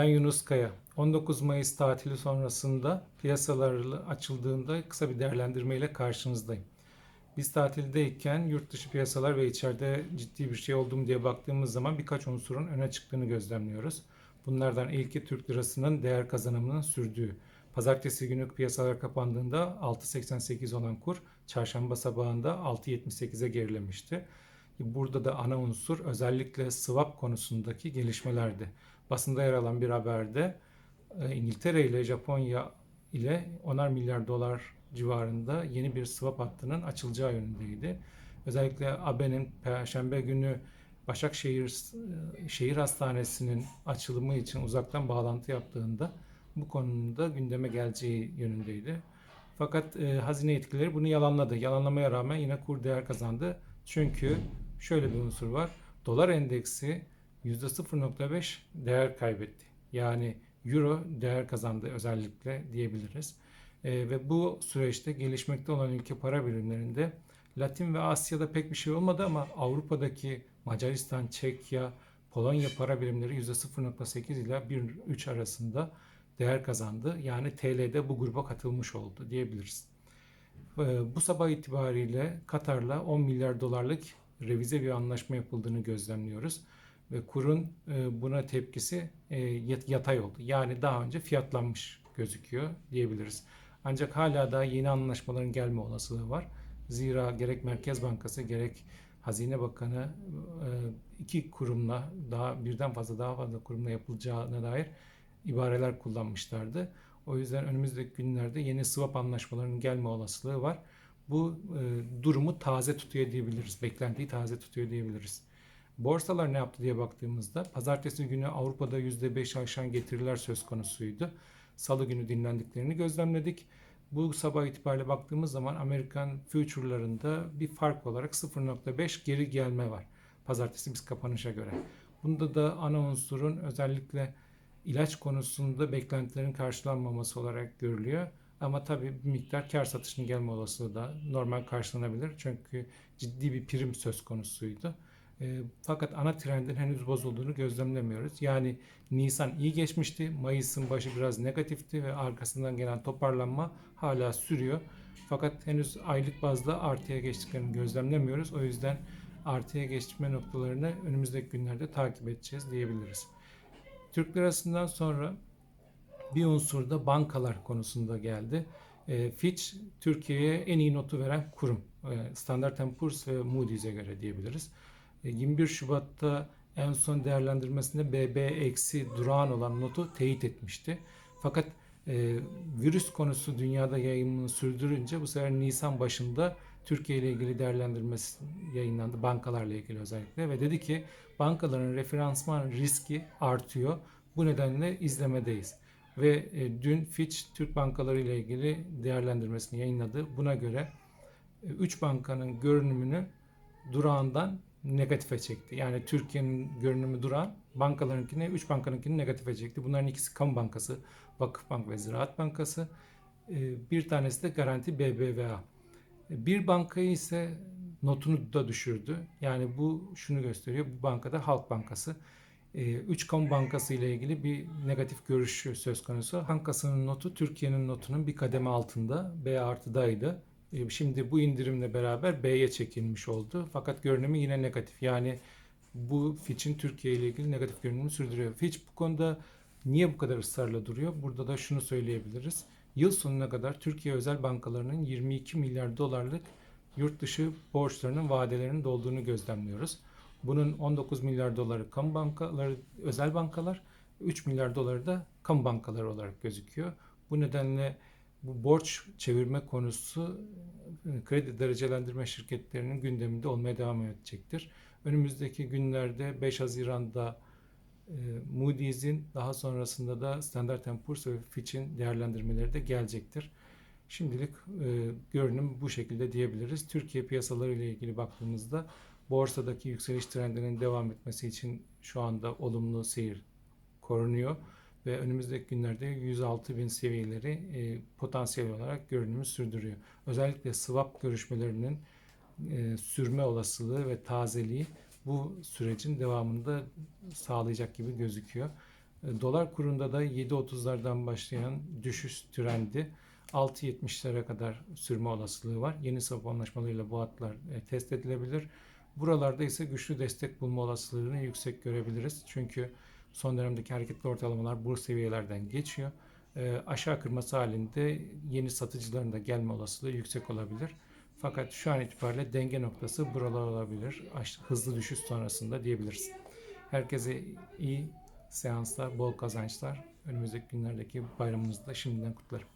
Ben Yunus Kaya. 19 Mayıs tatili sonrasında piyasalar açıldığında kısa bir değerlendirmeyle karşınızdayım. Biz tatildeyken yurt dışı piyasalar ve içeride ciddi bir şey oldu mu diye baktığımız zaman birkaç unsurun öne çıktığını gözlemliyoruz. Bunlardan ilki Türk lirasının değer kazanımının sürdüğü. Pazartesi günü piyasalar kapandığında 6.88 olan kur çarşamba sabahında 6.78'e gerilemişti. Burada da ana unsur özellikle swap konusundaki gelişmelerdi. Basında yer alan bir haberde e, İngiltere ile Japonya ile 10'ar milyar dolar civarında yeni bir swap hattının açılacağı yönündeydi. Özellikle AB'nin Perşembe günü Başakşehir e, Şehir Hastanesi'nin açılımı için uzaktan bağlantı yaptığında bu konuda gündeme geleceği yönündeydi. Fakat e, hazine etkileri bunu yalanladı. Yalanlamaya rağmen yine kur değer kazandı. Çünkü şöyle bir unsur var. Dolar endeksi %0.5 değer kaybetti. Yani euro değer kazandı özellikle diyebiliriz. E, ve bu süreçte gelişmekte olan ülke para birimlerinde Latin ve Asya'da pek bir şey olmadı ama Avrupa'daki Macaristan, Çekya, Polonya para birimleri %0.8 ile 1.3 arasında değer kazandı. Yani TL'de bu gruba katılmış oldu diyebiliriz. E, bu sabah itibariyle Katar'la 10 milyar dolarlık revize bir anlaşma yapıldığını gözlemliyoruz. Ve kurun e, buna tepkisi e, yatay oldu. Yani daha önce fiyatlanmış gözüküyor diyebiliriz. Ancak hala da yeni anlaşmaların gelme olasılığı var. Zira gerek Merkez Bankası gerek Hazine Bakanı e, iki kurumla daha birden fazla daha fazla kurumla yapılacağına dair ibareler kullanmışlardı. O yüzden önümüzdeki günlerde yeni swap anlaşmalarının gelme olasılığı var. Bu e, durumu taze tutuyor diyebiliriz. Beklentiyi taze tutuyor diyebiliriz. Borsalar ne yaptı diye baktığımızda pazartesi günü Avrupa'da %5 aşan getiriler söz konusuydu. Salı günü dinlendiklerini gözlemledik. Bu sabah itibariyle baktığımız zaman Amerikan future'larında bir fark olarak 0.5 geri gelme var. Pazartesi biz kapanışa göre. Bunda da ana unsurun özellikle ilaç konusunda beklentilerin karşılanmaması olarak görülüyor. Ama tabii bir miktar kar satışının gelme olasılığı da normal karşılanabilir. Çünkü ciddi bir prim söz konusuydu. E, fakat ana trendin henüz bozulduğunu gözlemlemiyoruz. Yani Nisan iyi geçmişti. Mayıs'ın başı biraz negatifti ve arkasından gelen toparlanma hala sürüyor. Fakat henüz aylık bazda artıya geçtiklerini gözlemlemiyoruz. O yüzden artıya geçme noktalarını önümüzdeki günlerde takip edeceğiz diyebiliriz. Türk lirasından sonra bir unsur da bankalar konusunda geldi. E, Fitch Türkiye'ye en iyi notu veren kurum. E, Standard Poor's ve Moody's'e göre diyebiliriz. 21 Şubat'ta en son değerlendirmesinde BB eksi durağan olan notu teyit etmişti. Fakat e, virüs konusu dünyada yayınını sürdürünce bu sefer Nisan başında Türkiye ile ilgili değerlendirmesi yayınlandı. Bankalarla ilgili özellikle ve dedi ki bankaların referansman riski artıyor. Bu nedenle izlemedeyiz. Ve e, dün Fitch Türk bankaları ile ilgili değerlendirmesini yayınladı. Buna göre 3 e, bankanın görünümünü durağından negatife çekti. Yani Türkiye'nin görünümü duran bankalarınkini, 3 bankanınkini negatife çekti. Bunların ikisi Kamu Bankası, Vakıfbank ve Ziraat Bankası. Ee, bir tanesi de Garanti BBVA. Bir bankayı ise notunu da düşürdü. Yani bu şunu gösteriyor. Bu bankada Halk Bankası. Ee, üç kamu bankası ile ilgili bir negatif görüş söz konusu. Bankasının notu Türkiye'nin notunun bir kademe altında B artıdaydı. E, şimdi bu indirimle beraber B'ye çekilmiş oldu. Fakat görünümü yine negatif. Yani bu Fitch'in Türkiye ile ilgili negatif görünümünü sürdürüyor. Fitch bu konuda niye bu kadar ısrarla duruyor? Burada da şunu söyleyebiliriz. Yıl sonuna kadar Türkiye özel bankalarının 22 milyar dolarlık yurt dışı borçlarının vadelerinin dolduğunu gözlemliyoruz. Bunun 19 milyar doları kamu bankaları, özel bankalar, 3 milyar doları da kamu bankaları olarak gözüküyor. Bu nedenle bu borç çevirme konusu e, kredi derecelendirme şirketlerinin gündeminde olmaya devam edecektir. Önümüzdeki günlerde 5 Haziran'da e, Moody's'in daha sonrasında da Standard Poor's ve Fitch'in değerlendirmeleri de gelecektir. Şimdilik e, görünüm bu şekilde diyebiliriz. Türkiye piyasaları ile ilgili baktığımızda borsadaki yükseliş trendinin devam etmesi için şu anda olumlu seyir korunuyor ve önümüzdeki günlerde 106 bin seviyeleri e, potansiyel olarak görünümü sürdürüyor. Özellikle swap görüşmelerinin e, sürme olasılığı ve tazeliği bu sürecin devamında sağlayacak gibi gözüküyor. E, Dolar kurunda da 7.30'lardan başlayan düşüş trendi 6.70'lere kadar sürme olasılığı var. Yeni swap anlaşmalarıyla bu hatlar e, test edilebilir. Buralarda ise güçlü destek bulma olasılığını yüksek görebiliriz. Çünkü son dönemdeki hareketli ortalamalar bu seviyelerden geçiyor. E, aşağı kırması halinde yeni satıcıların da gelme olasılığı yüksek olabilir. Fakat şu an itibariyle denge noktası buralar olabilir. Hızlı düşüş sonrasında diyebiliriz. Herkese iyi seanslar, bol kazançlar. Önümüzdeki günlerdeki bayramınızı da şimdiden kutlarım.